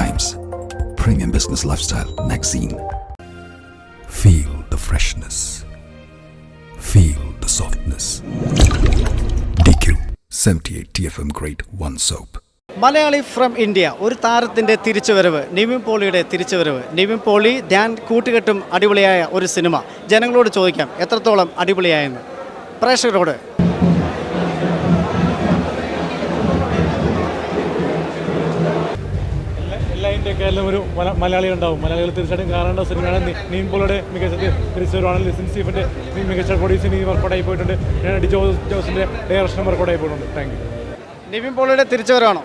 Times, premium business lifestyle magazine. Feel the freshness. Feel the softness. DQ 78 TFM Grade 1 Soap. Malayali from India ഒരു താരത്തിന്റെ തിരിച്ചുവരവ് നിവിൻ പോളിയുടെ തിരിച്ചുവരവ് നിവിൻ പോളി ധ്യാൻ കൂട്ടുകെട്ടും അടിപൊളിയായ ഒരു സിനിമ ജനങ്ങളോട് ചോദിക്കാം എത്രത്തോളം അടിപൊളിയായെന്ന് പ്രേക്ഷകരോട് ഇന്ത്യക്കാരിലും ഒരു മല- മലയാളി ഉണ്ടാവും മലയാളികൾ തീർച്ചയായിട്ടും കാണേണ്ട സിനിമയാണ്. നീൻപോളുടെ നീം മികച്ച തിരിച്ചുവരവാണ് ലിസിൻ സ്റ്റീഫിന്റെ മികച്ച പ്രൊഡ്യൂസിന് വർക്കൗട്ടായി പോയിട്ടുണ്ട്. ഞാൻ ഡി ജോസ് ജോസിന്റെ ഡയറക്ഷനും വർക്കൗട്ടായി പോയിട്ടുണ്ട്. താങ്ക് യു നിവിൻ പോളിയുടെ തിരിച്ചുവരവാണോ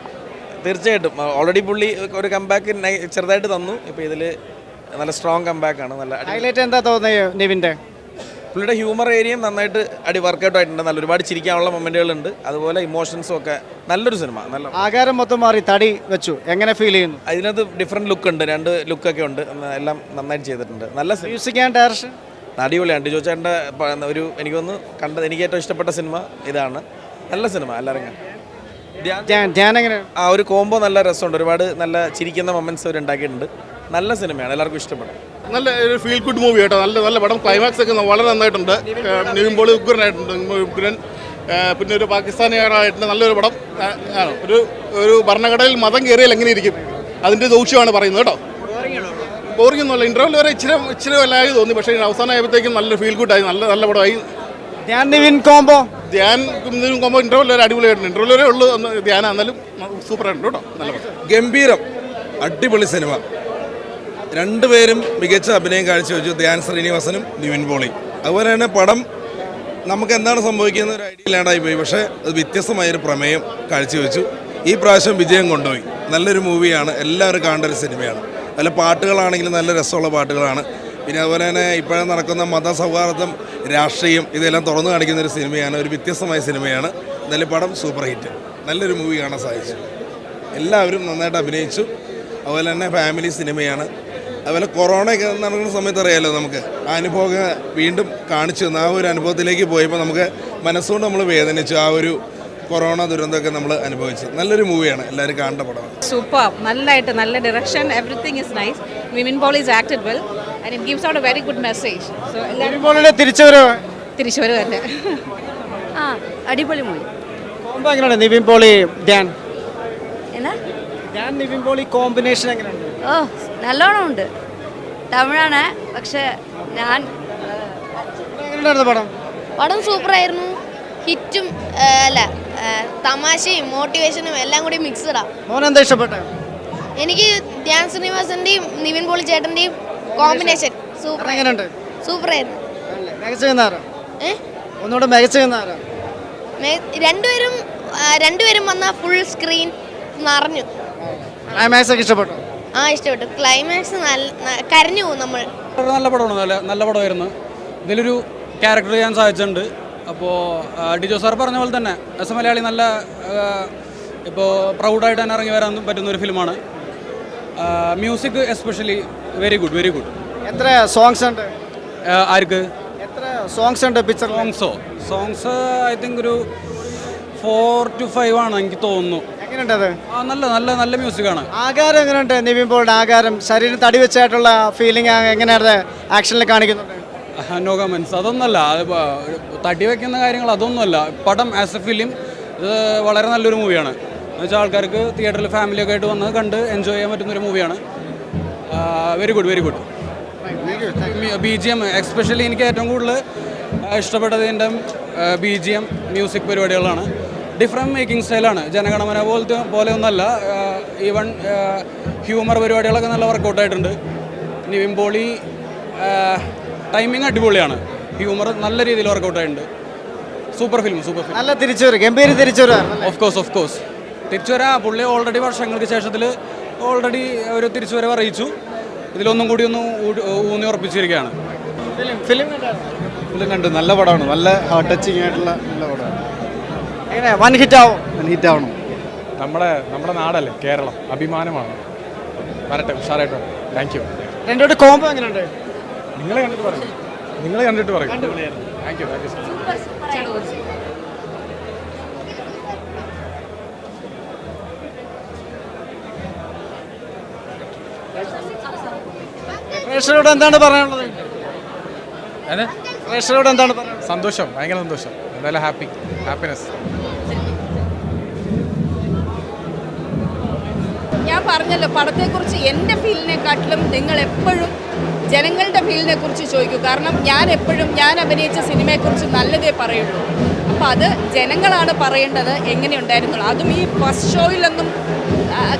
തീർച്ചയായിട്ടും. ഓൾറെഡി പുള്ളി ഒരു കമ്പാക്ക് ചെറുതായിട്ട് തന്നു. ഇപ്പോൾ ഇതിൽ നല്ല സ്ട്രോങ് കമ്പാക്കാണ് നല്ല ഹൈലൈറ്റ് എന്താ തോന്നിയോ നിവിന്റെ പുള്ളിയുടെ ഹ്യൂമർ ഏരിയയും നന്നായിട്ട് അടി വർക്കൗട്ട് ആയിട്ടുണ്ട്. നല്ല ഒരുപാട് ചിരിക്കാനുള്ള മൊമെന്റുകളുണ്ട് അതുപോലെ ഇമോഷൻസും ഒക്കെ നല്ലൊരു സിനിമ നല്ല ആകാരം മൊത്തം മാറി തടി വെച്ചു. എങ്ങനെ ഫീൽ ചെയ്യുന്നു? അതിനകത്ത് ഡിഫറെന്റ് ലുക്ക് ഉണ്ട്. രണ്ട് ലുക്കൊക്കെ ഉണ്ട്. എല്ലാം നന്നായിട്ട് ചെയ്തിട്ടുണ്ട്. നല്ല മ്യൂസിക് ആൻഡ് ഡയറക്ഷൻ അടിപൊളിയാണ്. ഡിജോ ചേട്ടന്റെ ഒരു എനിക്ക് തോന്നുന്നു കണ്ടത് എനിക്ക് ഏറ്റവും ഇഷ്ടപ്പെട്ട സിനിമ ഇതാണ്. നല്ല സിനിമ എല്ലാവരും ആ ഒരു കോംബോ നല്ല രസമുണ്ട്. ഒരുപാട് നല്ല ചിരിക്കുന്ന മൊമെന്റ്സ് അവർ ഉണ്ടാക്കിയിട്ടുണ്ട്. നല്ല സിനിമയാണ് എല്ലാവർക്കും ഇഷ്ടപ്പെടും നല്ല ഒരു ഫീൽ ഗുഡ് മൂവി കേട്ടോ നല്ല നല്ല പടം. ക്ലൈമാക്സ് ഒക്കെ വളരെ നന്നായിട്ടുണ്ട്. നിവിൻ പോളി ഉഗ്രനായിട്ടുണ്ട്. ഉഗ്രൻ. പിന്നെ ഒരു പാകിസ്ഥാനിയായിട്ടുണ്ട് നല്ലൊരു പടം. ആണ് ഒരു ഒരു ഭരണഘടനയിൽ മതം കയറിയാൽ എങ്ങനെ ഇരിക്കും? അതിന്റെ ദൂഷ്യമാണ് പറയുന്നത് കേട്ടോ. ബോറിംഗ് ഒന്നുമല്ല. ഇന്റർവ്യൂ വരെ ഇച്ചിരി ഇച്ചിരി വല്ലായി തോന്നി. പക്ഷേ അവസാനം ആയപ്പോഴത്തേക്കും നല്ല ഫീൽ ഗുഡായി നല്ല നല്ല പടമായി. Dhyan Nivin combo Dhyan Nivin combo interview വരെ അടിപൊളിയായിട്ടുണ്ട്. ഇന്റർവ്യൂ വരെ ഉള്ളൂ. ധ്യാനം എന്നാലും സൂപ്പറായിട്ടുണ്ട് കേട്ടോ. നല്ല പടം. ഗംഭീരം. അടിപൊളി സിനിമ. രണ്ടുപേരും മികച്ച അഭിനയം കാഴ്ച കാഴ്ചവെച്ചു ധ്യാൻ ശ്രീനിവാസനും നിവിൻ പോളി. അതുപോലെ തന്നെ പടം നമുക്ക് എന്താണ് സംഭവിക്കുന്ന ഒരു ഐഡിയ ഇല്ലാണ്ടായി പോയി. പക്ഷേ അത് വ്യത്യസ്തമായൊരു പ്രമേയം കാഴ്ചവെച്ചു. ഈ പ്രാവശ്യം വിജയം കൊണ്ടുപോയി. നല്ലൊരു മൂവിയാണ്. എല്ലാവരും കാണേണ്ട ഒരു സിനിമയാണ്. നല്ല പാട്ടുകളാണെങ്കിലും നല്ല രസമുള്ള പാട്ടുകളാണ്. പിന്നെ അതുപോലെ തന്നെ ഇപ്പോഴും നടക്കുന്ന മതസൗഹാർദ്ദം രാഷ്ട്രീയം ഇതെല്ലാം തുറന്നു കാണിക്കുന്ന ഒരു സിനിമയാണ്. ഒരു വ്യത്യസ്തമായ സിനിമയാണ്. എന്നാലും പടം സൂപ്പർ ഹിറ്റ് നല്ലൊരു മൂവി കാണാൻ സാധിച്ചു. എല്ലാവരും നന്നായിട്ട് അഭിനയിച്ചു. അതുപോലെ തന്നെ ഫാമിലി സിനിമയാണ് അതുപോലെ കൊറോണയൊക്കെ നടക്കുന്ന സമയത്ത് അറിയാമല്ലോ നമുക്ക്. ആ അനുഭവമൊക്കെ വീണ്ടും കാണിച്ചു തന്നു. ആ ഒരു അനുഭവത്തിലേക്ക് പോയപ്പോൾ നമുക്ക് മനസ്സുകൊണ്ട് നമ്മൾ വേദനിച്ചു. ആ ഒരു കൊറോണ ദുരന്തമൊക്കെ നമ്മൾ അനുഭവിച്ചു. നല്ലൊരു മൂവിയാണ്. എല്ലാവരും കാണേണ്ട പടമാണ്. സൂപ്പർ നല്ലതായിട്ട് നല്ല direction everything is nice Nivin Pauly is acted well and it gives out a very good message so എല്ലാവരും തിരിച്ചുവരവ് തിരിച്ചുവരവ് തന്നെ. ആ അടിപൊളി മൂവി. കോംബോ എങ്ങനെയാണ് നിവിൻ പോളി ഡാൻ എന്നാ? ഡാൻ നിവിൻ പോളി കോമ്പിനേഷൻ എങ്ങനെയുണ്ട്? ഓ നല്ലോണം ഉണ്ട് തമിഴാണ് പക്ഷെ ഞാൻ പടം? പടം സൂപ്പറായിരുന്നു. ഹിറ്റും അല്ല തമാശയും മോട്ടിവേഷനും എല്ലാം കൂടി മിക്സഡാ ഇഷ്ടപ്പെട്ടെ? എനിക്ക് ധ്യാൻ ശ്രീനിവാസന്റെയും നിവിൻ പോളി ചേട്ടന്റെയും കോമ്പിനേഷൻ സൂപ്പർ സൂപ്പർ ആയിരുന്നു. സൂപ്പറായിരുന്നു. ഒന്നുകൂടെ മികച്ച രണ്ടുപേരും രണ്ടുപേരും വന്ന ഫുൾ സ്ക്രീൻ നിറഞ്ഞു. ഇഷ്ടപ്പെട്ടോ? ആ ഇഷ്ടപ്പെട്ടു. ക്ലൈമാക്സ് നല്ല കരഞ്ഞു പോകും നമ്മൾ. നല്ല പടമാണ്. നല്ല നല്ല പടമായിരുന്നു. ഇതിലൊരു ക്യാരക്ടർ ചെയ്യാൻ സാധിച്ചിട്ടുണ്ട്. അപ്പോൾ ഡിജോ സാർ പറഞ്ഞ പോലെ തന്നെ എസ് എ മലയാളി നല്ല ഇപ്പോൾ പ്രൗഡായിട്ട് തന്നെ ഇറങ്ങി വരാൻ പറ്റുന്ന ഒരു ഫിലിമാണ് music especially very good very good എത്ര സോങ്സ് ഉണ്ട്? ആർക്ക്? എത്ര സോങ്സ് ഉണ്ട് പിക്ചർ സോങ്സോ സോങ്സ് ഐ തിങ്ക് ഒരു ഫോർ ടു ഫൈവ് ആണ് എനിക്ക് തോന്നുന്നു. എങ്ങനെയുണ്ട് അത്? നല്ല നല്ല നല്ല മ്യൂസിക്കാണ് ആകാരം എങ്ങനെയുണ്ട് നിവിൻ പോളിയുടെ ആകാരം? ശരീരം തടി വെച്ചായിട്ടുള്ള ഫീലിംഗ് എങ്ങനെയാണ് ആക്ഷനിൽ കാണിക്കുന്നുണ്ട് നോ കമൻസ് അതൊന്നുമല്ല തടി വയ്ക്കുന്ന കാര്യങ്ങൾ അതൊന്നുമല്ല. പടം ആസ് എ ഫിലിം ഇത് വളരെ നല്ലൊരു മൂവിയാണ് എന്നുവെച്ചാൽ ആൾക്കാർക്ക് തിയേറ്ററിൽ ഫാമിലിയൊക്കെ ആയിട്ട് വന്ന് കണ്ട് എൻജോയ് ചെയ്യാൻ പറ്റുന്ന ഒരു മൂവിയാണ് very good very good B G M especially എനിക്ക് ഏറ്റവും കൂടുതൽ ഇഷ്ടപ്പെട്ടതിന്റെ ബി ജി എം മ്യൂസിക് പരിപാടികളാണ്. ഡിഫറെന്റ് മേക്കിംഗ് സ്റ്റൈലാണ്. ജനഗണമന പോലത്തെ പോലെ ഒന്നല്ല. ഈവൺ ഹ്യൂമർ പരിപാടികളൊക്കെ നല്ല വർക്കൗട്ടായിട്ടുണ്ട് നിവിൻ പോളി ടൈമിങ് അടിപൊളിയാണ്. ഹ്യൂമർ നല്ല രീതിയിൽ വർക്കൗട്ട് ആയിട്ടുണ്ട്. Super film super film. നല്ല തിരിച്ചുവരും ഗംഭീര തിരിച്ചുവരും ഓഫ് കോഴ്സ് ഓഫ് കോഴ്സ് തിരിച്ചുവരാ പുള്ളി ഓൾറെഡി വർഷങ്ങൾക്ക് ശേഷത്തിൽ ഓൾറെഡി ഒരു തിരിച്ചുവരവ് അറിയിച്ചു. ഇതിലൊന്നും കൂടി ഒന്ന് ഊന്നി ഉറപ്പിച്ചിരിക്കുകയാണ്. ഫിലിം ഫിലിം കണ്ടു. നല്ല പടമാണ്. നല്ല ഹാർട്ട് ടച്ചിങ് ആയിട്ടുള്ള നല്ല എങ്ങനെ? വൻ ഹിറ്റ് ആവും ഹിറ്റ് ആവണം നമ്മുടെ നമ്മുടെ നാടല്ലേ? കേരളം. അഭിമാനമാണ്. വരട്ടെ ഉഷാറായിട്ട് താങ്ക് യു രണ്ടോട്ട് കോംബോ എങ്ങനെയുണ്ട്? നിങ്ങളെ കണ്ടിട്ട് പറയും. നിങ്ങളെ കണ്ടിട്ട് പറയും. താങ്ക് യു താങ്ക് യു പ്രേക്ഷകരോട് എന്താണ് പറയാനുള്ളത്? പ്രേക്ഷകരോട് എന്താണ് പറയാനുള്ളത്? സന്തോഷം ഭയങ്കര സന്തോഷം. എന്തായാലും ഹാപ്പി ഹാപ്പിനെസ് ഞാൻ പറഞ്ഞല്ലോ പടത്തെക്കുറിച്ച് എന്റെ ഫീലിനെക്കാട്ടിലും നിങ്ങൾ എപ്പോഴും ജനങ്ങളുടെ ഫീലിനെക്കുറിച്ച് ചോദിക്കൂ. കാരണം ഞാൻ എപ്പോഴും ഞാൻ അഭിനയിച്ച സിനിമയെക്കുറിച്ച് നല്ലതേ പറയുള്ളൂ. അപ്പോൾ അത് ജനങ്ങളാണ് പറയേണ്ടത് എങ്ങനെയുണ്ടായിരുന്നുള്ളൂ അതും ഈ ഫസ്റ്റ് ഷോയിലൊന്നും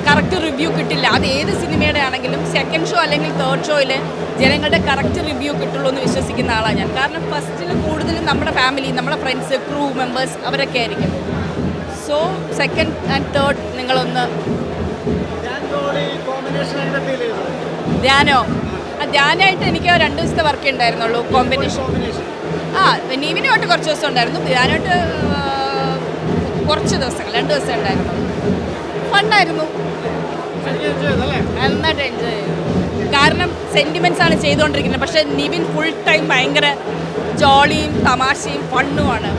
കറക്റ്റ് റിവ്യൂ കിട്ടില്ല. അത് ഏത് സിനിമയുടെ ആണെങ്കിലും സെക്കൻഡ് ഷോ അല്ലെങ്കിൽ തേർഡ് ഷോയിൽ ജനങ്ങളുടെ കറക്റ്റ് റിവ്യൂ കിട്ടുള്ളൂ എന്ന് വിശ്വസിക്കുന്ന ആളാണ് ഞാൻ. കാരണം ഫസ്റ്റിൽ കൂടുതലും നമ്മുടെ ഫാമിലി നമ്മുടെ ഫ്രണ്ട്സ് ക്രൂ മെമ്പേഴ്സ് അവരൊക്കെ ആയിരിക്കും. സോ സെക്കൻഡ് ആൻഡ് തേർഡ് നിങ്ങളൊന്ന് ധ്യാനോ? ആ ധ്യാനമായിട്ട് എനിക്ക് രണ്ട് ദിവസത്തെ വർക്ക് ഉണ്ടായിരുന്നുള്ളൂ. കോമ്പിനേഷൻ ആ നീവിനുമായിട്ട് കുറച്ച് ദിവസം ഉണ്ടായിരുന്നു. ആ, കുറച്ച് ദിവസങ്ങൾ രണ്ട് ദിവസം ഉണ്ടായിരുന്നു. ഫണ്ടായിരുന്നു നന്നായിട്ട് എൻജോയ് ചെയ്തു. കാരണം സെന്റിമെന്റ്സ് ആണ് ചെയ്തുകൊണ്ടിരിക്കുന്നത്. പക്ഷേ നിവിൻ ഫുൾ ടൈം ഭയങ്കര ജോളിയും തമാശയും ഫണ്ണുമാണ്.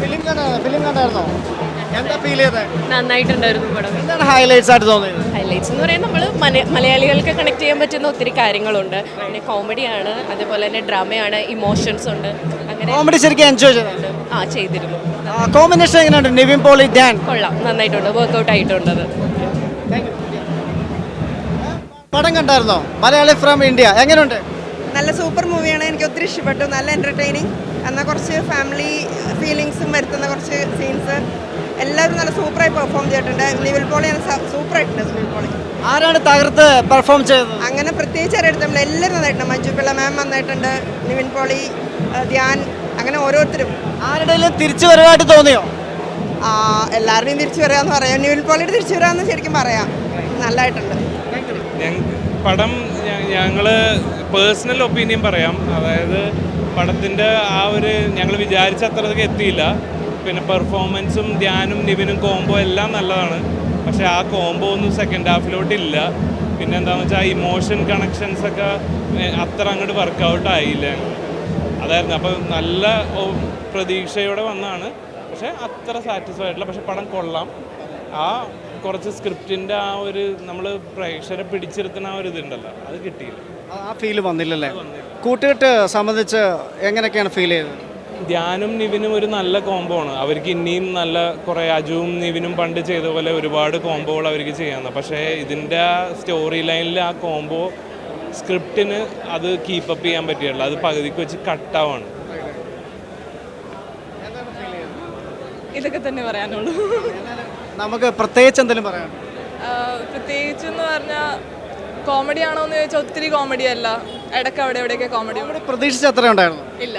ഫിലിം ഫിലിം കണ്ടായിരുന്നോ? എന്താ ഫീൽ ചെയ്തത് നന്നായിട്ടുണ്ടായിരുന്നു പടം. എന്താണ് ഹൈലൈറ്റ്സ് ആയിട്ട് തോന്നിയത്? ഹൈലൈറ്റ്സ് എന്ന് പറയുന്നത് നമ്മൾ മലയാളികൾക്ക് കണക്ട് ചെയ്യാൻ പറ്റുന്ന ഒത്തിരി കാര്യങ്ങളുണ്ട്. പിന്നെ കോമഡിയാണ് അതേപോലെ തന്നെ ഡ്രാമയാണ് ഇമോഷൻസ് ഉണ്ട്. അങ്ങനെ കോമഡി ശരിക്കും എൻജോയ് ആ ചെയ്തിരുന്നു. കോമ്പിനേഷൻ എങ്ങനെയുണ്ട്? നിവിൻ പോളി ധ്യാൻ? കൊള്ളാം. നന്നായിട്ടുണ്ട്. വർക്ക്ഔട്ട് ആയിട്ടുണ്ട് അത് പടം കണ്ടായിരുന്നോ? മലയാളി ഫ്രം ഇന്ത്യ എങ്ങനെയുണ്ട് നല്ല സൂപ്പർ മൂവിയാണ് എനിക്ക് ഒത്തിരി ഇഷ്ടപ്പെട്ടു. നല്ല എന്റർടൈനിങ് എന്നാൽ കുറച്ച് ഫാമിലി ഫീലിങ്സും വരുത്തുന്ന കുറച്ച് സീൻസ് എല്ലാവരും നല്ല സൂപ്പറായി പെർഫോം ചെയ്തിട്ടുണ്ട്. നിവിൽ സൂപ്പർ സൂപ്പറായിട്ടുണ്ട് നിവിൽ പോളി. ആരാണ് തകർത്ത് പെർഫോം ചെയ്തത്? അങ്ങനെ പ്രത്യേകിച്ച് അറിയത്തില്ല എല്ലാവരും നന്നായിട്ടുണ്ട്. മഞ്ജു പിള്ള മാം നന്നായിട്ടുണ്ട്. നിവിൻ പോളി ധ്യാൻ അങ്ങനെ ഓരോരുത്തരും. ആരുടെയും തിരിച്ചു വരവായിട്ട് തോന്നിയോ? ആ, എല്ലാവരുടെയും തിരിച്ചു വരാമെന്ന് പറയാം. നിവിൻ പോളിയുടെ തിരിച്ചു വരാമെന്ന് ശരിക്കും പറയാം. നല്ലതായിട്ടുണ്ട് പടം ഞങ്ങൾ പേഴ്സണൽ ഒപ്പീനിയൻ പറയാം. അതായത് പടത്തിന്റെ ആ ഒരു ഞങ്ങൾ വിചാരിച്ച അത്രയ്ക്ക് എത്തിയില്ല. പിന്നെ പെർഫോമൻസും ധ്യാനും നിവിനും കോംബോ എല്ലാം നല്ലതാണ്. പക്ഷേ ആ കോംബോ ഒന്നും സെക്കൻഡ് ഹാഫിലോട്ടില്ല പിന്നെ എന്താണെന്ന് വെച്ചാൽ ഇമോഷൻ കണക്ഷൻസ് ഒക്കെ അത്ര അങ്ങോട്ട് വർക്കൗട്ട് ആയില്ല. അതായിരുന്നു. അപ്പോൾ നല്ല പ്രതീക്ഷയോടെ വന്നാണ്. പക്ഷേ അത്ര സാറ്റിസ്ഫൈ ആയിട്ടില്ല. പക്ഷെ പടം കൊള്ളാം. ആ കുറച്ച് സ്ക്രിപ്റ്റിന്റെ ആ ഒരു നമ്മൾ പ്രേക്ഷകരെ പിടിച്ചിരുത്തുന്ന ആ ഒരു ഇതുണ്ടല്ലോ. അത് കിട്ടിയില്ല. ആ ഫീൽ വന്നില്ലല്ലേ? കൂട്ടുകെട്ട് സംബന്ധിച്ച് എങ്ങനെയൊക്കെയാണ് ഫീൽ ചെയ്തത്? ധ്യാനും നിവിനും ഒരു നല്ല കോംബോ ആണ്. അവർക്ക് ഇനിയും നല്ല കുറേ അജുവും നിവിനും പണ്ട് ചെയ്ത പോലെ ഒരുപാട് കോംബോകൾ അവർക്ക് ചെയ്യാമെന്ന് പക്ഷേ ഇതിന്റെ സ്റ്റോറി ലൈനിൽ ആ കോംബോ സ്ക്രിപ്റ്റിന് അത് കീപ്പപ്പ് ചെയ്യാൻ പറ്റിയുള്ള അത് പകുതിക്ക് വെച്ച് കട്ടാവാണ് ഇതൊക്കെ തന്നെ പറയാനുള്ളൂ. നമുക്ക് പ്രത്യേകിച്ച് എന്തെങ്കിലും പറയാം പ്രത്യേകിച്ച് എന്ന് പറഞ്ഞാൽ കോമഡി ആണോ എന്ന് ചോദിച്ചാൽ ഒത്തിരി കോമഡി അല്ല. ഇടയ്ക്ക് അവിടെ എവിടെയൊക്കെ കോമഡി പ്രതീക്ഷിച്ച എത്ര ഉണ്ടായിരുന്നു. ഇല്ല.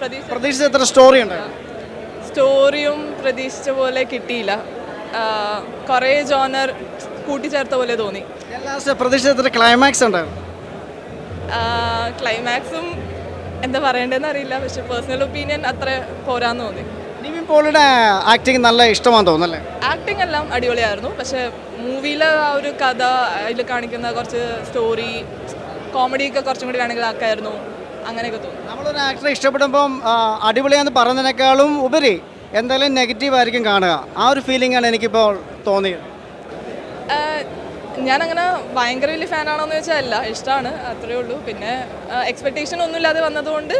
പ്രതീക്ഷ പ്രതീക്ഷിച്ച എത്ര സ്റ്റോറി ഉണ്ടായിരുന്നു. സ്റ്റോറിയും പ്രതീക്ഷിച്ച പോലെ കിട്ടിയില്ല. കുറേ ജോണർ കൂട്ടിച്ചേർത്ത പോലെ തോന്നി. പ്രതീക്ഷിച്ച എത്ര ക്ലൈമാക്സ് ഉണ്ടായിരുന്നു. ക്ലൈമാക്സും എന്താ പറയേണ്ടതെന്ന് അറിയില്ല. പക്ഷെ പേഴ്സണൽ ഒപ്പീനിയൻ അത്ര പോരാന്ന് തോന്നി. പോളിയുടെ ആക്ടിങ് നല്ല ഇഷ്ടമാണെന്ന് തോന്നുന്നല്ലേ? ആക്ടിങ് എല്ലാം അടിപൊളിയായിരുന്നു. പക്ഷേ മൂവിയിലെ ആ ഒരു കഥ അതിൽ കാണിക്കുന്ന കുറച്ച് സ്റ്റോറി കോമഡിയൊക്കെ കുറച്ചും കൂടി വേണമെങ്കിൽ ആക്കായിരുന്നു. അങ്ങനെയൊക്കെ തോന്നുന്നു. നമ്മളൊരു ആക്ടറെ ഇഷ്ടപ്പെടുമ്പം അടിപൊളിയാന്ന് പറയുന്നതിനേക്കാളും ഉപരി എന്തായാലും നെഗറ്റീവ് ആയിരിക്കും കാണുക. ആ ഒരു ഫീലിംഗ് ആണ് എനിക്കിപ്പോൾ തോന്നിയത്. ഞാൻ അങ്ങനെ ഭയങ്കര വലിയ ഫാനാണോ എന്ന് വെച്ചാൽ അല്ല ഇഷ്ടമാണ് അത്രയേ ഉള്ളൂ. പിന്നെ എക്സ്പെക്ടേഷൻ ഒന്നും ഇല്ലാതെ വന്നതുകൊണ്ട്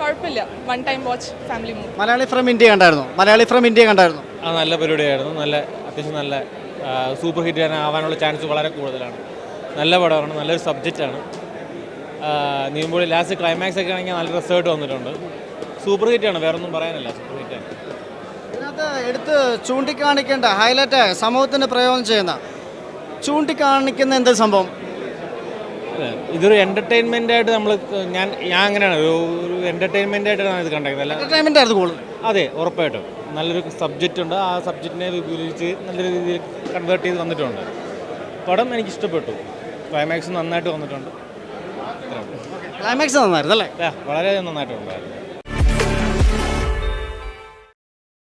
കുഴപ്പമില്ല. One time watch family movie Malayali from India കണ്ടായിരുന്നു? മലയാളി ഫ്രം ഇന്ത്യ കണ്ടായിരുന്നു? ആ നല്ല പരിപാടിയായിരുന്നു. നല്ല അത്യാവശ്യം നല്ല സൂപ്പർ ഹിറ്റ് ആവാനുള്ള ചാൻസ് വളരെ കൂടുതലാണ്. നല്ല പടമാണ് നല്ലൊരു സബ്ജക്റ്റാണ് നീമ്പൂടി ലാസ്റ്റ് ക്ലൈമാക്സ് ഒക്കെ ആണെങ്കിൽ നല്ല റിസൾട്ട് വന്നിട്ടുണ്ട്. സൂപ്പർ ഹിറ്റാണ് വേറെ ഒന്നും പറയാനില്ല. സൂപ്പർ ഹിറ്റാണ് ഇതിനകത്ത് എടുത്ത് ചൂണ്ടിക്കാണിക്കേണ്ട ഹൈലൈറ്റ് സമൂഹത്തിന് പ്രയോജനം ചെയ്യുന്ന ചൂണ്ടിക്കാണിക്കുന്ന എന്ത് സംഭവം? ഇതൊരു എന്റർടൈൻമെന്റ് ആയിട്ട് നമ്മൾ ഞാൻ ഞാൻ അങ്ങനെയാണ്. ഒരു ഒരു എന്റർടൈൻമെന്റ് ആയിട്ടാണ് ഇത് കണ്ടേക്കുന്നത്. എന്റർടൈൻമെന്റ് ആയിരുന്നു കൂടുതൽ. അതെ ഉറപ്പായിട്ടും. നല്ലൊരു സബ്ജക്റ്റ് ഉണ്ട്. ആ സബ്ജക്റ്റിനെ വിപുലീകരിച്ച് നല്ല രീതിയിൽ കൺവേർട്ട് ചെയ്ത് വന്നിട്ടുണ്ട് പടം എനിക്ക് ഇഷ്ടപ്പെട്ടു ക്ലൈമാക്സ് നന്നായിട്ട് വന്നിട്ടുണ്ട്. ക്ലൈമാക്സ് നന്നായിരുന്നു അല്ലേ? വളരെ നന്നായിട്ടുണ്ടായിരുന്നു.